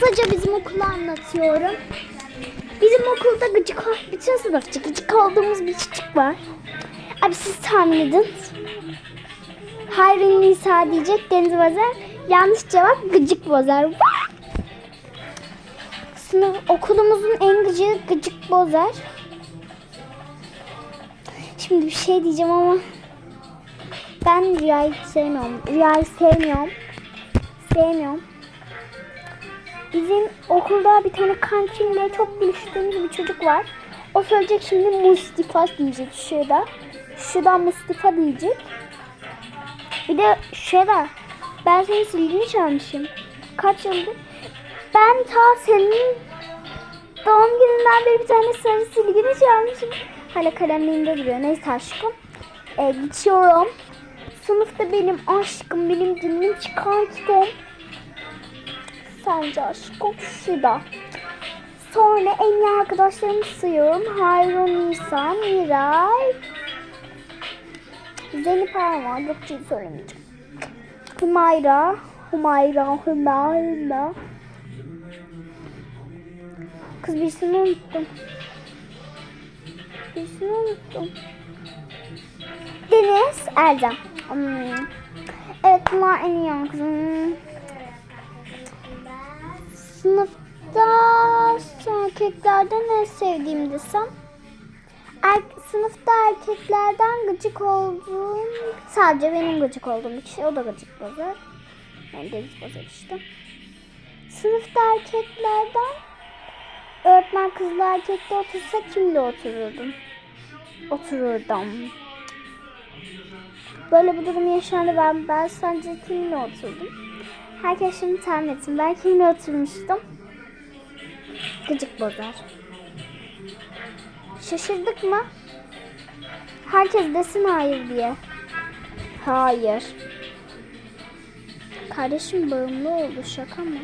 kısaca bizim okulu anlatıyorum. Bizim okulda gıcık, bütün sınıfça gıcık olduğumuz bir çocuk var. Abi siz tahmin edin. Hayri Nisa diyecek Deniz Bozer. Yanlış cevap gıcık Bozer. Sınıf, okulumuzun en gıcığı gıcık Bozer. Şimdi bir şey diyeceğim ama ben Rüya'yı sevmiyorum. Rüya'yı sevmiyorum. Sevmiyorum. Bizim okulda bir tane kantinle çok buluştuğumuz bir çocuk var. O söyleyecek şimdi Mustafa diyecek şurada. Şurada Mustafa diyecek. Bir de şurada. Ben senin silgini çalmışım. Kaç yıldır? Ben ta senin doğum gününden beri bir tane sarı silgini çalmışım. Hala kalemliğimde duruyor. Neyse aşkım. Ee, geçiyorum. Sınıfta benim aşkım, benim dilim çıkan kitabım. Sence aşkım şurada. Sonra en iyi arkadaşlarımı sayıyorum. Hayrun, Nisa, Miray. Zeynep Erman. Gökçe'yi söylemeyeceğim. Hümayra, Hümayra, Hümayra. Kız birisini unuttum. Birisini unuttum. Deniz Erdem. Hmm. Evet bunlar en iyi arkadaşım. Sınıfta erkeklerden en sevdiğim desem. Er, sınıfta erkeklerden gıcık olduğum sadece benim gıcık olduğum bir kişi o da gıcık bozar. Yani deniz bozar işte. Sınıfta erkeklerden öğretmen kızla erkekle otursa kimle otururdum? Otururdum. Böyle bir durum yaşandı ben ben sence kimle oturdum? Herkes şimdi tahmin etsin. Belki yine oturmuştum. Gıcık bozar. Şaşırdık mı? Herkes desin hayır diye. Hayır. Kardeşim bağımlı oldu şaka mı?